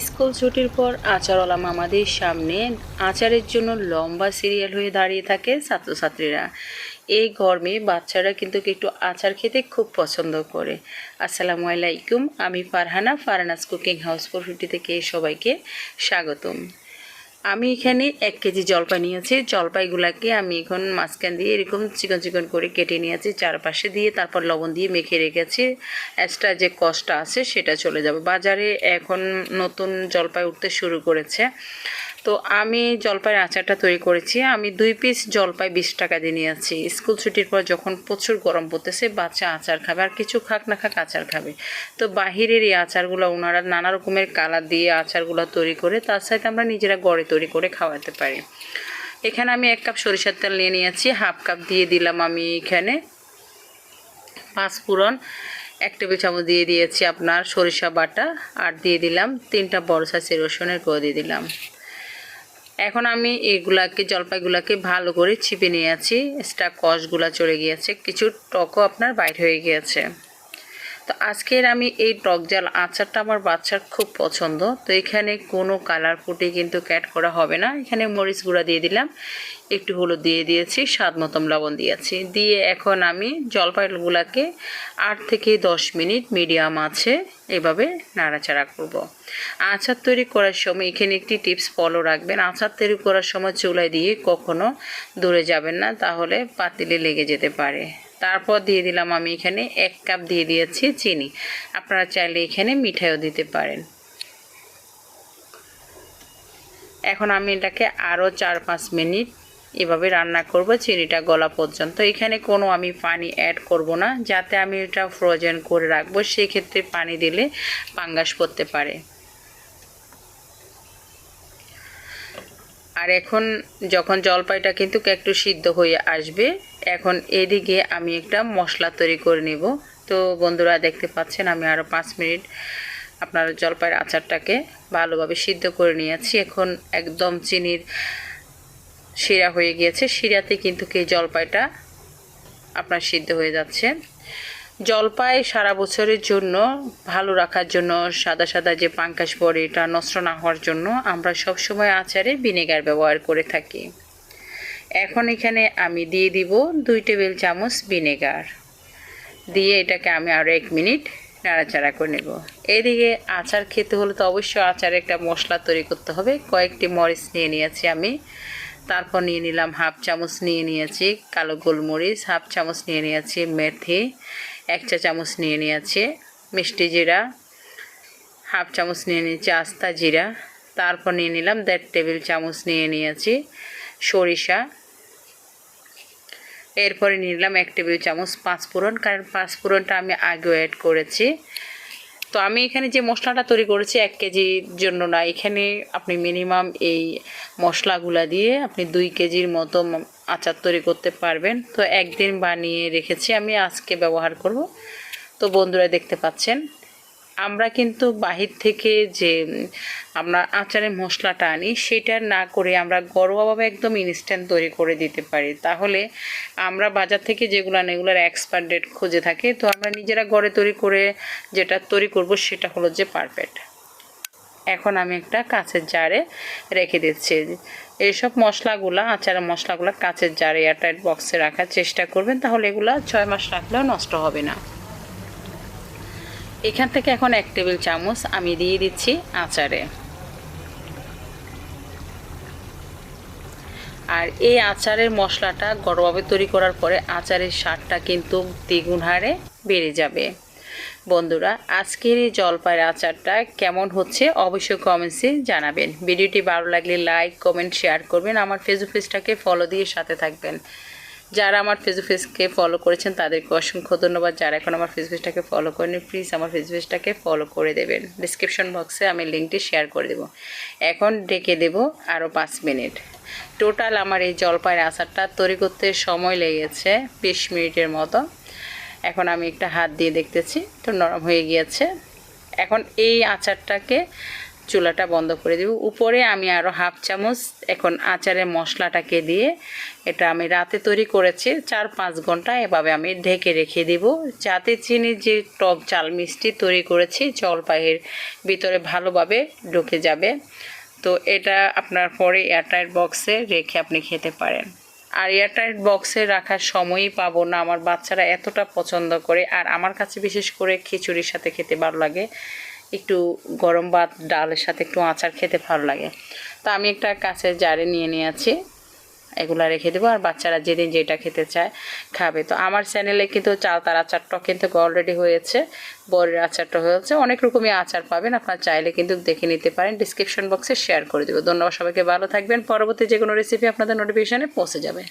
School ছুটির পর আচারওয়ালা মামাদের সামনে আচারের জন্য লম্বা সিরিয়াল হয়ে দাঁড়িয়ে থাকে ছাত্রছাত্রীরা। এই গরমে বাচ্চারা কিন্তু একটু আচার খেতে খুব পছন্দ করে। আসসালামু আলাইকুম, আমি Farhana, Farhana's cooking house four fifty থেকে সবাইকে স্বাগতম। আমি এখানে এক কেজি জলপাই নিয়েছি। জলপাইগুলাকে আমি এখন মাঝখান দিয়ে এরকম চিকন চিকন করে কেটে নিয়েছি। চারপাশে দিয়ে তারপর লবণ দিয়ে মেখে রেখেছি। এক্সট্রা যে কষ্টটা আছে সেটা চলে যাবে। বাজারে এখন নতুন জলপাই উঠতে শুরু করেছে। তো আমি জলপাইয়ের আচারটা তৈরি করেছি। আমি দুই পিস জলপাই বিশ টাকা দিয়ে নিয়েছি। স্কুল ছুটির পর যখন প্রচুর গরম পড়তেছে, বাচ্চা আচার খাবে। আর কিছু খাক না খাক আচার খাবে। তো বাহিরের এই আচারগুলো ওনারা নানা রকমের কালার দিয়ে আচারগুলো তৈরি করে, তার সাথে আমরা নিজেরা গড়ে তৈরি করে খাওয়াতে পারি। এখানে আমি এক কাপ সরিষার তেল নিয়ে নিয়েছি। হাফ কাপ দিয়ে দিলাম আমি এখানে পাঁচ ফোড়ন, এক টেবিল চামচ দিয়ে দিয়েছি আপনার সরিষা বাটা, আর দিয়ে দিলাম তিনটা বড় সাইজের রসুনের গুঁড়ো দিয়ে দিলাম। এখন আমি এগুলাকে, জলপাইগুলাকে ভালো করে ছিপে নিয়ে আছি। এক্সট্রা কষগুলা চড়ে গিয়েছে। কিছু টকও আপনার বাইর হয়ে গিয়েছে। তো আজকের আমি এই টক জাল আচারটা আমার বাচ্চার খুব পছন্দ। তো এখানে কোনো কালার ফুটে কিন্তু ক্যাট করা হবে না। এখানে মরিচ গুঁড়া দিয়ে দিলাম। একটু হলুদ দিয়ে দিয়েছি, স্বাদ মতন লবণ দিয়েছি। দিয়ে এখন আমি জলপাইগুলাকে আট থেকে দশ মিনিট মিডিয়াম আছে এভাবে নাড়াচাড়া করব। আচার তৈরি করার সময় এখানে একটি টিপস ফলো রাখবেন। আচার তৈরি করার সময় চুলায় দিয়ে কখনো দূরে যাবেন না, তাহলে পাতিলে লেগে যেতে পারে। তারপর দিয়ে দিলাম আমি এখানে এক কাপ দিয়ে দিয়েছি চিনি। আপনারা চাইলে এখানে মিঠাইও দিতে পারেন। এখন আমি এটাকে আরও চার পাঁচ মিনিট এভাবে রান্না করব, চিনিটা গলা পর্যন্ত। এখানে কোনো আমি পানি অ্যাড করব না, যাতে আমি এটা ফ্রোজেন করে রাখব, সেক্ষেত্রে পানি দিলে পাঙ্গাস করতে পারে। আর এখন যখন জলপাইটা কিন্তু একটু সিদ্ধ হয়ে আসবে, এখন এদিকে আমি একটা মশলা তৈরি করে নেব। তো বন্ধুরা দেখতে পাচ্ছেন আমি আরও পাঁচ মিনিট আপনার জলপাইয়ের আচারটাকে ভালোভাবে সিদ্ধ করে নিয়েছি। এখন একদম চিনির শিরা হয়ে গিয়েছে। শিরাতে কিন্তু কি জলপাইটা আপনার সিদ্ধ হয়ে যাচ্ছে। জলপাই সারা বছরের জন্য ভালো রাখার জন্য, সাদা সাদা যে পাঙ্কাশ পরে এটা নষ্ট না হওয়ার জন্য আমরা সব সময় আচারে ভিনেগার ব্যবহার করে থাকি। এখন এখানে আমি দিয়ে দিব দুই টেবিল চামচ ভিনেগার। দিয়ে এটাকে আমি আরও এক মিনিট নাড়াচাড়া করে নেব। এদিকে আচার খেতে হলে তো অবশ্যই আচারে একটা মশলা তৈরি করতে হবে। কয়েকটি মরিচ নিয়ে নিয়েছি আমি। তারপর নিয়ে নিলাম হাফ চামচ নিয়ে নিয়েছি কালো গোলমরিচ, হাফ চামচ নিয়ে নিয়েছি মেথি এক চা চামচ নিয়ে নিয়েছি, মিষ্টি জিরা, হাফ চামচ নিয়ে নিয়েছি, আস্তা জিরা, তারপর নিয়ে নিলাম দেড় টেবিল চামচ নিয়ে নিয়েছি সরিষা। এরপরে নিলাম এক টেবিল চামচ পাঁচ ফোড়ন কারণ পাঁচ ফোড়নটা আমি আগেও অ্যাড করেছি। তো আমি এখানে যে মশলাটা তৈরি করেছি এক কেজির জন্য না, এখানে আপনি মিনিমাম এই মশলাগুলা দিয়ে আপনি দুই কেজির মতো আচার তৈরি করতে পারবেন। তো একদিন বানিয়ে রেখেছি, আমি আজকে ব্যবহার করব। তো বন্ধুরা দেখতে পাচ্ছেন আমরা কিন্তু বাহির থেকে যে আমরা আচারের মশলাটা আনি সেটা না করে আমরা ঘরোয়াভাবে একদম ইনস্ট্যান্ট তৈরি করে দিতে পারি। তাহলে আমরা বাজার থেকে যেগুলো আনি, এগুলোর এক্সপায়ার ডেট খুঁজে থাকে। তো আমরা নিজেরা ঘরে তৈরি করে যেটা তৈরি করব, সেটা হলো যে পারফেক্ট। এখন আমি একটা কাঁচের জারে রেখে দিচ্ছি। এইসব মশলাগুলো, আচারের মশলাগুলো কাঁচের জারে এয়ারটাইট বক্সে রাখার চেষ্টা করবেন, তাহলে এগুলো ছয় মাস রাখলেও নষ্ট হবে না। এখান থেকে এখন এক টেবিল চামচ আমি দিয়ে দিচ্ছি আচারে। আর এই আচারের মশলাটা গরমভাবে তৈরি করার পরে আচারের স্বাদটা কিন্তু দ্বিগুণ হারে বেড়ে যাবে। বন্ধুরা, আজকের এই জলপাইয়ের আচারটা কেমন হচ্ছে অবশ্যই কমেন্টসে জানাবেন। ভিডিওটি ভালো লাগলে লাইক কমেন্ট শেয়ার করবেন। আমার ফেসবুক পেজটাকে ফলো দিয়ে সাথে থাকবেন। যারা আমার ফেসবুক পেজকে ফলো করেছেন, তাদেরকে অসংখ্য ধন্যবাদ। যারা এখন আমার ফেসবুক পেজটাকে ফলো করেনি প্লিজ আমার ফেসবুক পেজটাকে ফলো করে দেবেন। ডিসক্রিপশন বক্সে আমি লিঙ্কটি শেয়ার করে দেবো। এখন ডেকে দেবো আরও পাঁচ মিনিট টোটাল আমার এই জলপাইয়ের আচারটা তৈরি করতে সময় লেগেছে বিশ মিনিটের মতো। এখন আমি একটা হাত দিয়ে দেখতেছি তো নরম হয়ে গিয়েছে। এখন এই আচারটাকে চুলাটা বন্ধ করে দেব। উপরে আমি আরও হাফ চামচ এখন আচারের মশলাটাকে দিয়ে এটা আমি রাতে তৈরি করেছি, চার পাঁচ ঘণ্টা এভাবে আমি ঢেকে রেখে দিব। যাতে চিনি যে টক চাল মিষ্টি তৈরি করেছি, জলপাইয়ের ভিতরে ভালোভাবে ঢুকে যাবে। তো এটা আপনার পরে এয়ারটাইট বক্সে রেখে আপনি খেতে পারেন। আর এয়ারটাইট বক্সে রাখার সময়ই পাবো না, আমার বাচ্চারা এতটা পছন্দ করে। আর আমার কাছে বিশেষ করে খিচুড়ির সাথে খেতে ভালো লাগে। একটু গরম ভাত, ডালের সাথে একটু আচার খেতে ভালো লাগে। তো আমি একটা কাছের জারে নিয়ে নিয়েছি, এগুলা রেখে দেবো আর বাচ্চারা যেদিন যেটা খেতে চায় খাবে। তো আমার চ্যানেলে কিন্তু চাল তার আচারটা কিন্তু অলরেডি হয়েছে, বরের আচারটা হয়েছে, অনেক রকমই আচার পাবেন, আপনার চাইলে কিন্তু দেখে নিতে পারেন ডিসক্রিপশন বক্সে শেয়ার করে দেবো। ধন্যবাদ সবাইকে, ভালো থাকবেন, পরবর্তী যে কোনো রেসিপি আপনাদের নোটিফিকেশানে পৌঁছে যাবে।